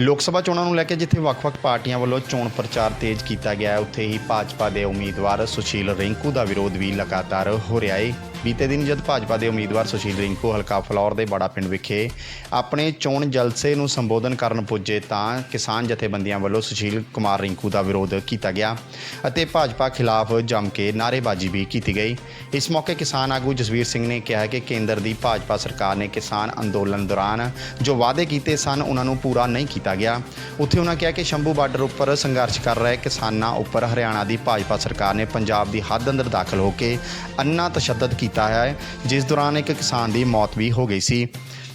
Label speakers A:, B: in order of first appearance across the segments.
A: ਲੋਕ ਸਭਾ ਚੋਣਾਂ ਨੂੰ ਲੈ ਕੇ ਜਿੱਥੇ ਵੱਖ-ਵੱਖ ਪਾਰਟੀਆਂ ਵੱਲੋਂ ਚੋਣ ਪ੍ਰਚਾਰ ਤੇਜ਼ ਕੀਤਾ ਗਿਆ ਹੈ, ਉੱਥੇ ਹੀ ਭਾਜਪਾ ਦੇ ਉਮੀਦਵਾਰ ਸੁਸ਼ੀਲ ਰਿੰਕੂ ਦਾ ਵਿਰੋਧ ਵੀ ਲਗਾਤਾਰ ਹੋ ਰਿਹਾ ਹੈ ਬੀਤੇ ਦਿਨ ਜਦ ਭਾਜਪਾ ਦੇ ਉਮੀਦਵਾਰ ਸੁਸ਼ੀਲ ਰਿੰਕੂ ਹਲਕਾ ਫਲੌਰ ਦੇ ਬਾੜਾ ਪਿੰਡ ਵਿਖੇ ਆਪਣੇ ਚੋਣ ਜਲਸੇ ਨੂੰ ਸੰਬੋਧਨ ਕਰਨ ਪੁੱਜੇ ਤਾਂ ਕਿਸਾਨ ਜਥੇਬੰਦੀਆਂ ਵੱਲੋਂ ਸੁਸ਼ੀਲ ਕੁਮਾਰ ਰਿੰਕੂ ਦਾ ਵਿਰੋਧ ਕੀਤਾ ਗਿਆ ਅਤੇ ਭਾਜਪਾ ਖਿਲਾਫ ਜੰਮ ਕੇ ਨਾਅਰੇਬਾਜ਼ੀ ਵੀ ਕੀਤੀ ਗਈ। ਇਸ ਮੌਕੇ ਕਿਸਾਨ ਆਗੂ ਜਸਵੀਰ ਸਿੰਘ ਨੇ ਕਿਹਾ ਕਿ ਕੇਂਦਰ ਦੀ ਭਾਜਪਾ ਸਰਕਾਰ ਨੇ ਕਿਸਾਨ ਅੰਦੋਲਨ ਦੌਰਾਨ ਜੋ ਵਾਅਦੇ ਕੀਤੇ ਸਨ, ਉਹਨਾਂ ਨੂੰ ਪੂਰਾ ਨਹੀਂ ਕੀਤਾ ਗਿਆ। ਉੱਥੇ ਉਹਨਾਂ ਕਿਹਾ ਕਿ ਸ਼ੰਭੂ ਬਾਰਡਰ ਉੱਪਰ ਸੰਘਰਸ਼ ਕਰ ਰਹੇ ਕਿਸਾਨਾਂ ਉੱਪਰ ਹਰਿਆਣਾ ਦੀ ਭਾਜਪਾ ਸਰਕਾਰ ਨੇ ਪੰਜਾਬ ਦੀ ਹੱਦ ਅੰਦਰ ਦਾਖਲ ਹੋ ਕੇ ਅੰਨਾ ਤਸ਼ੱਦਦ ਕੀਤਾ। ਹੈ, ਜਿਸ ਦੌਰਾਨ ਇੱਕ ਕਿਸਾਨ ਦੀ ਮੌਤ ਵੀ ਹੋ ਗਈ ਸੀ।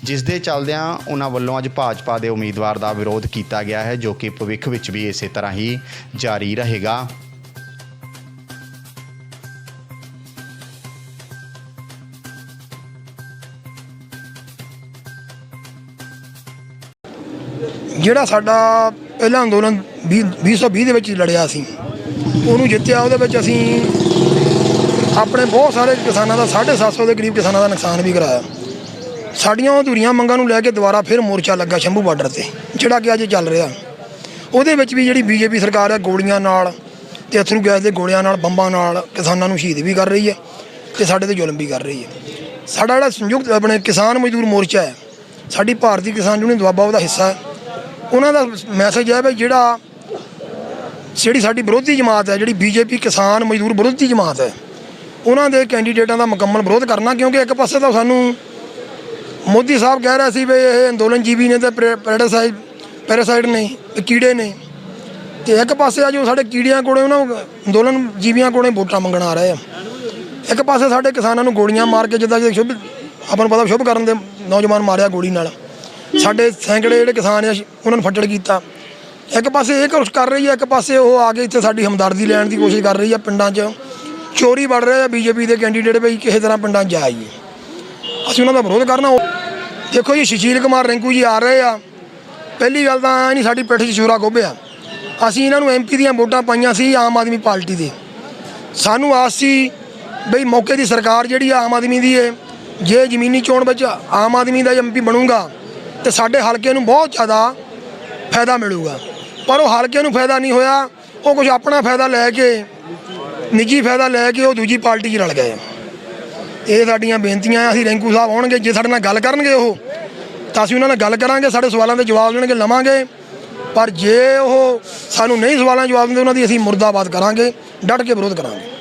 A: ਜਿਸ ਦੇ ਚੱਲਦਿਆਂ ਉਹਨਾਂ ਵੱਲੋਂ ਅੱਜ ਭਾਜਪਾ ਦੇ ਉਮੀਦਵਾਰ ਦਾ ਵਿਰੋਧ ਕੀਤਾ ਗਿਆ ਹੈ, ਜੋ ਕਿ ਭਵਿੱਖ ਵਿੱਚ ਵੀ ਇਸੇ ਤਰ੍ਹਾਂ ਹੀ ਜਾਰੀ ਰਹੇਗਾ।
B: ਜਿਹੜਾ ਸਾਡਾ ਪਹਿਲਾ ਅੰਦੋਲਨ 20 2020 ਦੇ ਵਿੱਚ ਲੜਿਆ ਸੀ, ਉਹਨੂੰ ਜਿੱਤਿਆ, ਉਹਦੇ ਵਿੱਚ ਅਸੀਂ ਆਪਣੇ ਬਹੁਤ ਸਾਰੇ ਕਿਸਾਨਾਂ ਦਾ 750 ਦੇ ਕਰੀਬ ਕਿਸਾਨਾਂ ਦਾ ਨੁਕਸਾਨ ਵੀ ਕਰਾਇਆ। ਸਾਡੀਆਂ ਅਧੂਰੀਆਂ ਮੰਗਾਂ ਨੂੰ ਲੈ ਕੇ ਦੁਬਾਰਾ ਫਿਰ ਮੋਰਚਾ ਲੱਗਾ ਸ਼ੰਭੂ ਬਾਰਡਰ ਤੇ, ਜਿਹੜਾ ਕਿ ਅੱਜ ਚੱਲ ਰਿਹਾ। ਉਹਦੇ ਵਿੱਚ ਵੀ ਜਿਹੜੀ ਬੀਜੇਪੀ ਸਰਕਾਰ ਹੈ, ਗੋਲੀਆਂ ਨਾਲ ਤੇ ਅਥਰੂ ਗੈਸ ਦੇ ਗੋਲਿਆਂ ਨਾਲ, ਬੰਬਾਂ ਨਾਲ ਕਿਸਾਨਾਂ ਨੂੰ ਸ਼ਹੀਦ ਵੀ ਕਰ ਰਹੀ ਹੈ ਤੇ ਸਾਡੇ ਤੇ ਜ਼ੁਲਮ ਵੀ ਕਰ ਰਹੀ ਹੈ। ਸਾਡਾ ਜਿਹੜਾ ਸੰਯੁਕਤ ਆਪਣੇ ਕਿਸਾਨ ਮਜ਼ਦੂਰ ਮੋਰਚਾ ਹੈ, ਸਾਡੀ ਭਾਰਤੀ ਕਿਸਾਨ ਯੂਨੀਅਨ ਦੁਆਬਾ ਉਹਦਾ ਹਿੱਸਾ ਹੈ। ਉਹਨਾਂ ਦਾ ਮੈਸੇਜ ਹੈ ਵੀ ਜਿਹੜਾ, ਜਿਹੜੀ ਸਾਡੀ ਵਿਰੋਧੀ ਜਮਾਤ ਹੈ, ਜਿਹੜੀ ਬੀਜੇਪੀ ਕਿਸਾਨ ਮਜ਼ਦੂਰ ਵਿਰੋਧੀ ਜਮਾਤ ਹੈ ਉਹਨਾਂ ਦੇ ਕੈਂਡੀਡੇਟਾਂ ਦਾ ਮੁਕੰਮਲ ਵਿਰੋਧ ਕਰਨਾ, ਕਿਉਂਕਿ ਇੱਕ ਪਾਸੇ ਤਾਂ ਸਾਨੂੰ ਮੋਦੀ ਸਾਹਿਬ ਕਹਿ ਰਿਹਾ ਸੀ ਵੀ ਇਹ ਅੰਦੋਲਨ ਜੀਵੀ ਨੇ ਤੇ ਪੈਰਾਸਾਈਡ ਪੈਰਾਸਾਈਡ ਨੇ ਕੀੜੇ ਨੇ। ਤੇ ਇੱਕ ਪਾਸੇ ਆ ਜੋ ਸਾਡੇ ਕੀੜਿਆਂ ਕੋਲੇ ਉਹਨਾਂ ਅੰਦੋਲਨ ਜੀਵੀਆਂ ਕੋਲੇ ਵੋਟਾਂ ਮੰਗਣ ਆ ਰਹੇ ਆ। ਇੱਕ ਪਾਸੇ ਸਾਡੇ ਕਿਸਾਨਾਂ ਨੂੰ ਗੋਲੀਆਂ ਮਾਰ ਕੇ ਜਿੱਦਾਂ ਕਿ ਸ਼ੁਭ, ਆਪਾਂ ਨੂੰ ਪਤਾ ਸ਼ੁਭ ਕਰਨ ਦੇ ਨੌਜਵਾਨ ਮਾਰਿਆ ਗੋਲੀ ਨਾਲ। ਸਾਡੇ ਸੈਂਕੜੇ ਜਿਹੜੇ ਕਿਸਾਨ ਆ, ਉਹਨਾਂ ਨੂੰ ਫੱਟੜ ਕੀਤਾ। ਇੱਕ ਪਾਸੇ ਇਹ ਕੁਛ ਕਰ ਰਹੀ ਹੈ ਇੱਕ ਪਾਸੇ ਉਹ ਆ ਕੇ ਇੱਥੇ ਸਾਡੀ ਹਮਦਰਦੀ ਲੈਣ ਦੀ ਕੋਸ਼ਿਸ਼ ਕਰ ਰਹੀ ਹੈ ਪਿੰਡਾਂ 'ਚ। ਚੋਰੀ ਵੜ ਰਹੇ ਆ ਬੀਜੇਪੀ ਦੇ ਕੈਂਡੀਡੇਟ ਵੀ ਕਿਸੇ ਤਰ੍ਹਾਂ ਪਿੰਡਾਂ 'ਚ ਜਾਈਏ ਅਸੀਂ ਉਹਨਾਂ ਦਾ ਵਿਰੋਧ ਕਰਨਾ। ਉਹ- ਦੇਖੋ ਜੀ, ਸੁਸ਼ੀਲ ਕੁਮਾਰ ਰਿੰਕੂ ਜੀ ਆ ਰਹੇ ਆ। ਪਹਿਲੀ ਗੱਲ ਤਾਂ ਇਹ ਨਹੀਂ ਸਾਡੀ ਪਿੱਠ 'ਚ ਛੁਰਾ ਗੋਭਿਆ ਅਸੀਂ ਇਹਨਾਂ ਨੂੰ ਐਮਪੀ ਦੀਆਂ ਵੋਟਾਂ ਪਾਈਆਂ ਸੀ ਆਮ ਆਦਮੀ ਪਾਰਟੀ ਦੇ। ਸਾਨੂੰ ਆਸ ਸੀ ਬਈ ਮੌਕੇ ਦੀ ਸਰਕਾਰ ਜਿਹੜੀ ਆਮ ਆਦਮੀ ਦੀ ਹੈ ਜੇ ਜ਼ਮੀਨੀ ਚੋਣ ਵਿੱਚ ਆਮ ਆਦਮੀ ਦਾ ਐਮਪੀ ਬਣੂਗਾ, ਤੇ ਸਾਡੇ ਹਲਕੇ ਨੂੰ ਬਹੁਤ ਜ਼ਿਆਦਾ ਫਾਇਦਾ ਮਿਲੂਗਾ। ਪਰ ਉਹ ਹਲਕੇ ਨੂੰ ਫਾਇਦਾ ਨਹੀਂ ਹੋਇਆ, ਉਹ ਕੁਝ ਆਪਣਾ ਫਾਇਦਾ ਲੈ ਕੇ ਨਿੱਜੀ ਫਾਇਦਾ ਲੈ ਕੇ ਉਹ ਦੂਜੀ ਪਾਰਟੀ 'ਚ ਰਲ ਗਏ ਇਹ ਸਾਡੀਆਂ ਬੇਨਤੀਆਂ ਆ, ਅਸੀਂ ਰਿੰਕੂ ਸਾਹਿਬ ਆਉਣਗੇ, ਜੇ ਸਾਡੇ ਨਾਲ ਗੱਲ ਕਰਨਗੇ ਉਹ, ਤਾਂ ਅਸੀਂ ਉਹਨਾਂ ਨਾਲ ਗੱਲ ਕਰਾਂਗੇ, ਸਾਡੇ ਸਵਾਲਾਂ ਦੇ ਜਵਾਬ ਦੇਣਗੇ, ਲਵਾਂਗੇ। ਪਰ ਜੇ ਉਹ ਸਾਨੂੰ ਨਹੀਂ ਸਵਾਲਾਂ ਜਵਾਬ ਦਿੰਦੇ, ਉਹਨਾਂ ਦੀ ਅਸੀਂ ਮੁਰਦਾਬਾਦ ਕਰਾਂਗੇ, ਡਟ ਕੇ ਵਿਰੋਧ ਕਰਾਂਗੇ।